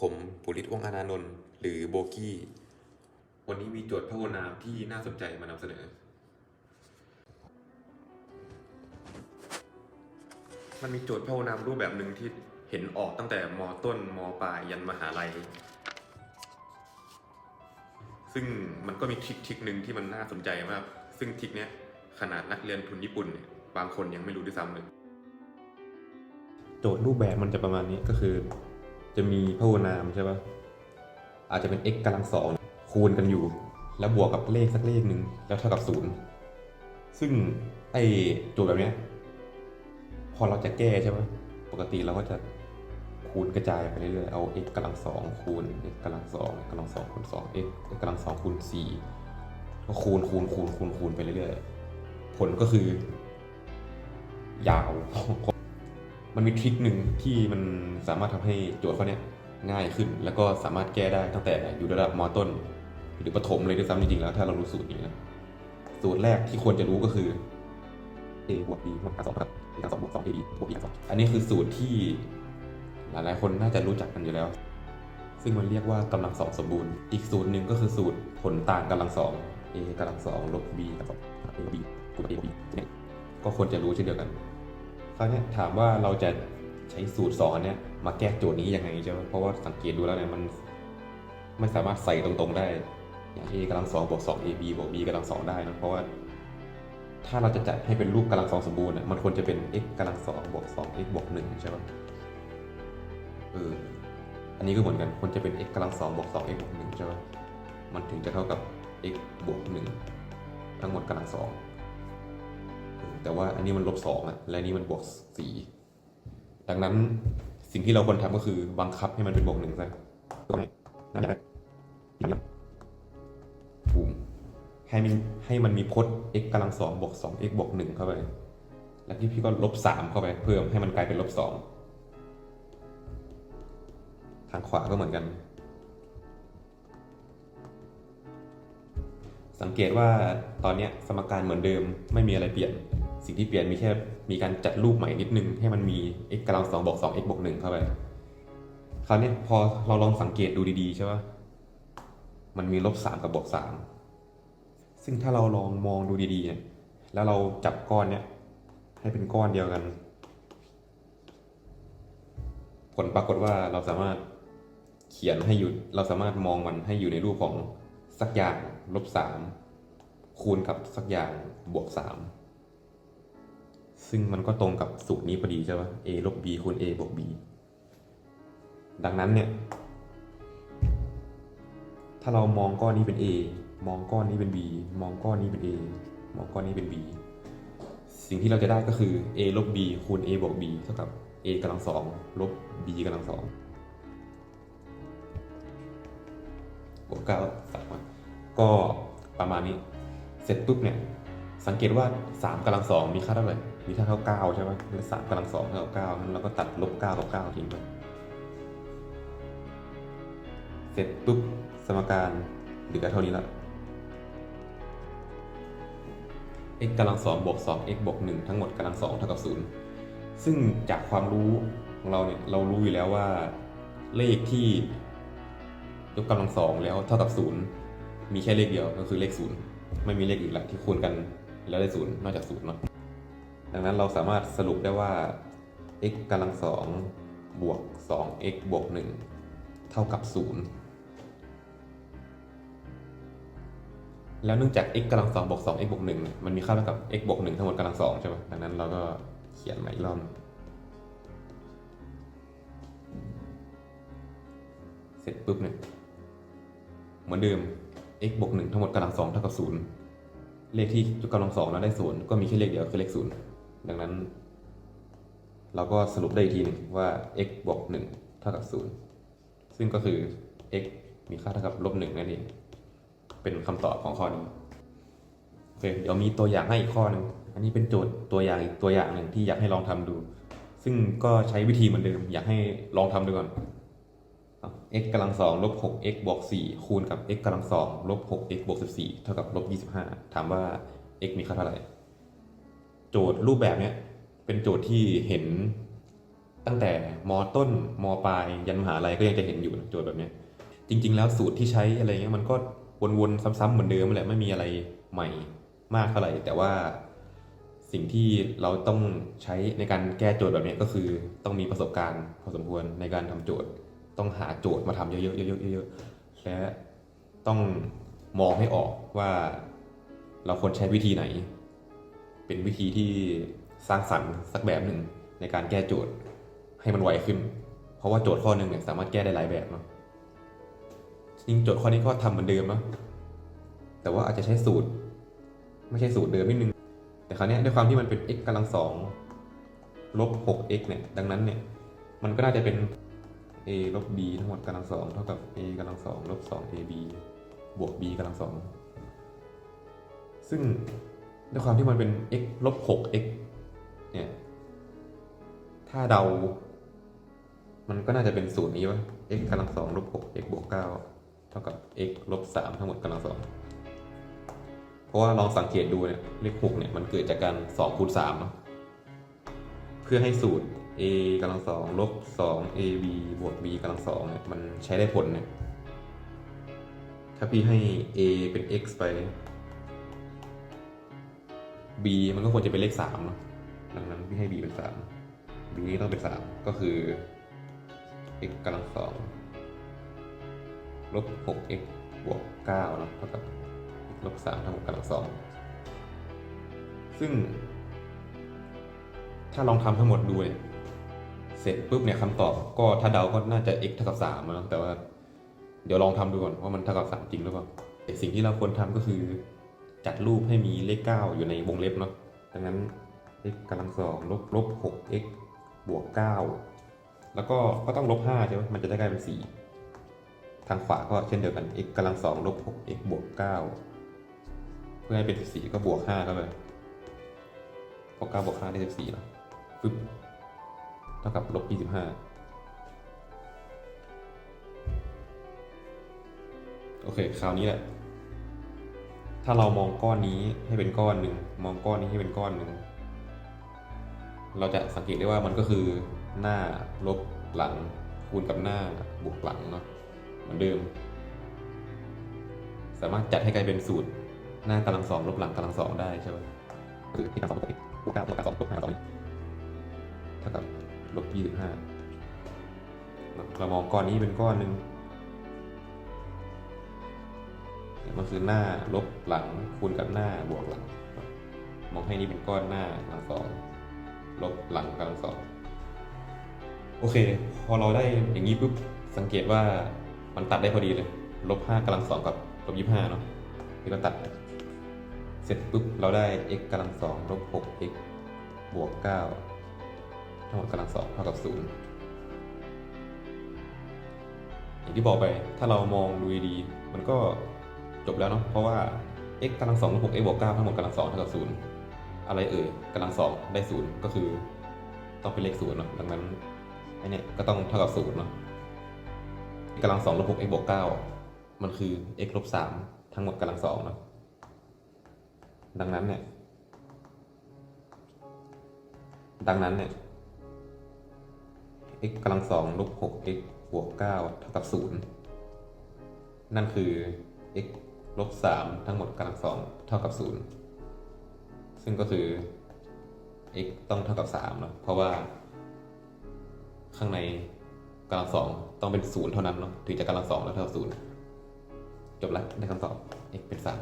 ผมปุริศวงอานานนท์หรือโบกี้ วันนี้มีโจทย์พหูนามที่น่าสนใจมานำเสนอ มันมีโจทย์พหูนามรูปแบบหนึ่งที่เห็นออกตั้งแต่มต้นมปลายยันมหาลัย ซึ่งมันก็มีทริคทริคหนึ่งที่มันน่าสนใจมาก ซึ่งทริคเนี้ยขนาดนักเรียนทุนญี่ปุ่นเนี่ยบางคนยังไม่รู้ด้วยซ้ำเลย โจทย์รูปแบบมันจะประมาณนี้ก็คือ จะมีพหูนามใช่ปะอาจจะเป็น x กำลังสองคูณกันอยู่ แล้วบวกกับเลขสักเลขหนึ่งแล้วเท่ากับศูนย์ซึ่งไอโจทย์แบบเนี้ย พอเราจะแก้ใช่ปะปกติเราก็จะคูณกระจายไปเรื่อยๆ เอา x กำลังสองคูณ x กำลังสองกำลังสองคูณสอง x กำลังสองคูณสี่ก็คูณคูณคูณคูณคูณไปเรื่อยๆ ผลก็คือยาว มันมีทริคหนึ่งที่มันสามารถทำให้โจทย์ข้อนี้ง่ายขึ้น แล้วก็สามารถแก้ได้ตั้งแต่อยู่ระดับมต้น หรือประถมเลยด้วยซ้ำจริงๆแล้วถ้าเรารู้สูตรนี้นะสูตรแรกที่ควรจะรู้ก็คือ a บวก b บวกกับสองครับ a กับสองบวกสอง a b บวก b กับสองอันนี้คือสูตรที่หลายๆ คนน่าจะรู้จักกันอยู่แล้ว ซึ่งมันเรียกว่ากำลังสองสมบูรณ์ อีกสูตรหนึ่งก็คือสูตรผลต่างกำลังสอง a กำลังสองลบ b กับสอง a b คูณ a b ก็ควรจะรู้เช่นเดียวกัน คราวนี้ถามว่าเราจะใช้สูตรสอนเนี้ยมาแก้โจทย์นี้ยังไงใช่ไหมเพราะว่าสังเกตดูแล้วเนี่ยมันไม่สามารถใส่ตรงๆได้ อย่าง a กำลังสองบวกสอง a b บวก b กำลังสองได้นะเพราะว่า ถ้าเราจะจัดให้เป็นรูปกำลังสองสมบูรณ์อะมันควรจะเป็น x กำลังสองบวกสอง x บวกหนึ่งใช่ปะเอออันนี้ก็เหมือนกันควรจะเป็น x กำลังสองบวกสอง x บวกหนึ่งใช่ปะมันถึงจะเท่ากับ x บวกหนึ่งทั้งหมดกำลังสอง แต่ว่าอันนี้มันลบสองอะและนี้มันบวกสี่ดังนั้นสิ่งที่เราควรทำก็คือบังคับให้มันเป็นบวกหนึ่งซะตรงนี้นั่นแหละอย่างนี้ปุ่มให้มันให้มันมีพจน์ x กำลังสองบวกสอง x บวกหนึ่งเข้าไป แล้วที่พี่ก็ลบสามเข้าไปเพิ่มให้มันกลายเป็นลบสองทางขวาก็เหมือนกัน สังเกตว่าตอนเนี้ยสมการเหมือนเดิมไม่มีอะไรเปลี่ยน สิ่งที่เปลี่ยนมีแค่มีการจัดรูปใหม่นิดนึง ให้มันมี x กำลังสองบวกสอง x บวกหนึ่งเข้าไป คราวนี้พอเราลองสังเกตดูดีๆใช่ปะมันมีลบสามกับบวกสามซึ่งถ้าเราลองมองดูดีๆเนี่ยแล้วเราจับก้อนเนี้ยให้เป็นก้อนเดียวกัน ผลปรากฏว่าเราสามารถเขียนให้อยู่เราสามารถมองมันให้อยู่ในรูปของสักอย่างลบสามคูณกับสักอย่างบวกสาม ซึ่งมันก็ตรงกับสูตรนี้พอดีใช่ปะ a ลบ b คูณ a บวก b ดังนั้นเนี่ย ถ้าเรามองก้อนนี้เป็น a มองก้อนนี้เป็น b มองก้อนนี้เป็น a มองก้อนนี้เป็น b สิ่งที่เราจะได้ก็คือ a ลบ b คูณ a บวก b เท่ากับ a กำลังสองลบ b กำลังสองบวกเก้าสับมาก็ประมาณนี้ เสร็จปุ๊บเนี่ย สังเกตว่า3กำลังสองมีค่าเท่าไหร่ มีค่าเท่าเก้าใช่ไหมหรือสามกำลังสองเท่ากับเก้างั้นเราก็ตัดลบเก้ากับเก้าทิ้งไป เสร็จปุ๊บสมการเหลือเท่านี้ละ x กำลังสองบวกสอง x บวกหนึ่งทั้งหมดกำลังสองเท่ากับศูนย์ซึ่งจากความรู้ของเราเนี่ยเรารู้อยู่แล้วว่าเลขที่ยกกำลังสองแล้วเท่ากับศูนย์มีแค่เลขเดียวก็คือเลขศูนย์ไม่มีเลขอื่นละที่คูณกันแล้วได้ศูนย์นอกจากศูนย์เนาะ ดังนั้นเราสามารถสรุปได้ว่า x กำลังสองบวกสอง x บวกหนึ่งเท่ากับศูนย์แล้วเนื่องจาก x กำลังสองบวกสอง x บวกหนึ่งมันมีค่าเท่ากับ x บวกหนึ่งทั้งหมดกำลังสองใช่ไหมดังนั้นเราก็เขียนใหม่อีกรอบเสร็จปุ๊บเนี่ยเหมือนเดิม x บวกหนึ่งทั้งหมดกำลังสองเท่ากับศูนย์เลขที่กกำลังสองแล้วได้ศูนย์ก็มีแค่เลขเดียวคือเลขศูนย์ ดังนั้น เราก็สรุปได้อีกทีหนึ่งว่า x บวกหนึ่งเท่ากับศูนย์ซึ่งก็คือ x มีค่าเท่ากับลบหนึ่งนั่นเอง เป็นคำตอบของข้อนี้ โอเค เดี๋ยวมีตัวอย่างให้อีกข้อหนึ่ง อันนี้เป็นโจทย์ตัวอย่างอีกตัวอย่างหนึ่งที่อยากให้ลองทำดู ซึ่งก็ใช้วิธีเหมือนเดิม อยากให้ลองทำดูก่อน x กำลังสองลบหก x บวกสี่คูณกับ x กำลังสองลบหก x บวกสิบี่เท่ากับลบยี่สิบห้าถามว่า x มีค่าเท่าไหร่ โจทย์รูปแบบเนี้ยเป็นโจทย์ที่เห็นตั้งแต่มต้นมปลายยันมหาลัยก็ยังจะเห็นอยู่โจทย์แบบเนี้ยจริง ๆ แล้วสูตรที่ใช้อะไรเงี้ยมันก็วนๆซ้ำๆเหมือนเดิมแหละไม่มีอะไรใหม่มากเท่าไหร่ แต่ว่าสิ่งที่เราต้องใช้ในการแก้โจทย์แบบนี้ก็คือต้องมีประสบการณ์พอสมควรในการทำโจทย์ ต้องหาโจทย์มาทำเยอะๆเยอะๆเยอะๆและต้องมองให้ออกว่าเราควรใช้วิธีไหน เป็นวิธีที่สร้างสรรค์สักแบบหนึ่งในการแก้โจทย์ให้มันไวขึ้น เพราะว่าโจทย์ข้อหนึ่งเนี่ยสามารถแก้ได้หลายแบบเนาะจริงโจทย์ข้อนี้ก็ทำเหมือนเดิมนะแต่ว่าอาจจะใช้สูตร ไม่ใช่สูตรเดิมนิดนึง แต่คราวนี้ด้วยความที่มันเป็น x กำลังสองลบ 6x เนี่ย ดังนั้นเนี่ย มันก็น่าจะเป็น a ลบ b ทั้งหมดกำลังสองเท่ากับ a กำลังสองลบ 2ab บวก b กำลังสอง ซึ่ง ด้วยความที่มันเป็น x ลบ 6x เนี่ยถ้าเดา มันก็น่าจะเป็นสูตรนี้วะ x กำลังสองลบ 6x บวก9เท่ากับ x ลบ3ทั้งหมดกำลังสองเพราะว่าลองสังเกตดูเนี่ยเลข6เนี่ยมันเกิดจากการ2คูณ3เนาะเพื่อให้สูตร a กำลังสองลบ2 ab บวก b กำลังสองเนี่ยมันใช้ได้ผลเนี่ยถ้าพี่ให้ a เป็น x ไป b มันก็ควรจะเป็นเลข3เนาะดังนั้นพี่ให้ b เป็น3 b นี้ต้องเป็น3ก็คือ x กำลังสองลบ 6x บวก9เนาะเท่ากับลบ3ทั้งหมดกำลังสองซึ่ง ถ้าลองทำทั้งหมดดูเนี่ยเสร็จปุ๊บเนี่ยคำตอบก็ถ้าเดาก็น่าจะ x เท่ากับ3นะแต่ว่า เดี๋ยวลองทำดูก่อนว่ามันเท่ากับ3จริงหรือเปล่าแต่สิ่งที่เราควรทำก็คือ จัดรูปให้มีเลข 9 อยู่ในวงเล็บเนาะดังนั้น x กำลังสองลบลบ 6x บวก 9 แล้วก็ก็ต้องลบ5ใช่ไหมมันจะได้กลายเป็น 4 ทางขวาก็เช่นเดียวกัน x กำลังสองลบ 6x บวก 9 เพื่อให้เป็น 14 ก็บวก5เข้าไปพอ9บวก5ได้ 14เนาะปึ๊บเท่ากับลบ 25โอเค คราวนี้แหละ ถ้าเรามองก้อนนี้ให้เป็นก้อนหนึ่งมองก้อนนี้ให้เป็นก้อนหนึ่งเราจะสังเกตได้ว่ามันก็คือหน้าลบหลังคูณกับหน้าบวกหลังเนาะเหมือนเดิม สามารถจัดให้กลายเป็นสูตรหน้ากำลังสองลบหลังกำลังสองได้ใช่ไหมคือที่กำลังสองบวกเก้าบวกกับสองลบห้าสองเท่ากับลบยี่สิบห้าเรามองก้อนนี้เป็นก้อนหนึ่ง มันคือหน้าลบหลังคูณกับหน้าบวกหลัง มองให้นี่เป็นก้อนหน้ากำลังสองลบหลังกำลังสองโอเค พอเราได้อย่างนี้ปุ๊บสังเกตว่ามันตัดได้พอดีเลยลบห้ากำลังสองกับลบยี่ห้าเนาะที่เราตัด เสร็จปุ๊บเราได้ x กำลังสองลบหก x บวกเก้าทั้งหมดกำลังสองเท่ากับศูนย์อย่างที่บอกไปถ้าเรามองดูดีมันก็ จบแล้วเนาะเพราะว่า x กำลังสองลบหก x บวกเก้าทั้งหมดกำลังสองเท่ากับศูนย์อะไรเอ่ยกำลังสองได้ศูนย์ก็คือต้องเป็นเลขศูนย์เนาะดังนั้นไอเนี้ยก็ต้องเท่ากับศูนย์เนาะกำลังสองลบหก x บวกเก้ามันคือ x ลบสามทั้งหมดกำลังสองเนาะดังนั้นเนี่ย ดังนั้นเนี่ย x กำลังสองลบหก x บวกเก้าเท่ากับศูนย์นั่นคือ x ลบสามทั้งหมดกำลังสองเท่ากับศูนย์ซึ่งก็คือ x ต้องเท่ากับสามเนาะเพราะว่า ข้างในกำลังสองต้องเป็นศูนย์เท่านั้นเนาะถึงจะกำลังสองแล้วเท่ากับศูนย์จบแล้วได้คำตอบ x เป็นสาม